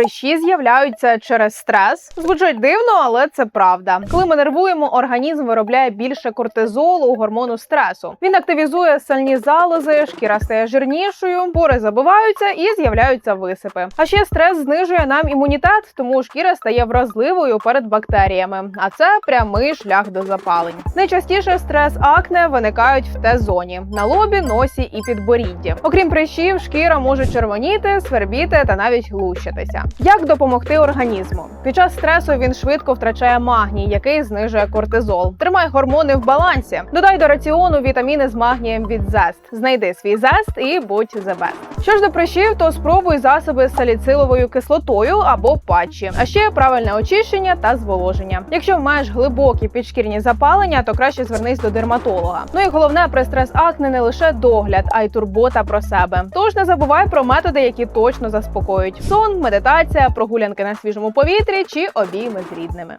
прищі з'являються через стрес. Звучить дивно, але це правда. Коли ми нервуємо, організм виробляє більше кортизолу, гормону стресу. Він активізує сальні залози, шкіра стає жирнішою, пори забиваються і з'являються висипи. А ще стрес знижує нам імунітет, тому шкіра стає вразливою перед бактеріями. А це прямий шлях до запалень. Найчастіше стрес акне виникають в Т-зоні на лобі, носі і підборідді. Окрім прищів, шкіра може червоніти, свербіти та навіть лущитися. Як допомогти організму? Під час стресу він швидко втрачає магній, який знижує кортизол. Тримай гормони в балансі. Додай до раціону вітаміни з магнієм від зест. Знайди свій зест і будь the. Що ж до прищів, то спробуй засоби з саліциловою кислотою або патчі, а ще правильне очищення та зволоження. Якщо маєш глибокі підшкірні запалення, то краще звернись до дерматолога. Ну і головне при стрес акне не лише догляд, а й турбота про себе. Тож не забувай про методи, які точно заспокоюють: сон, медитація, прогулянки на свіжому повітрі чи обійми з рідними.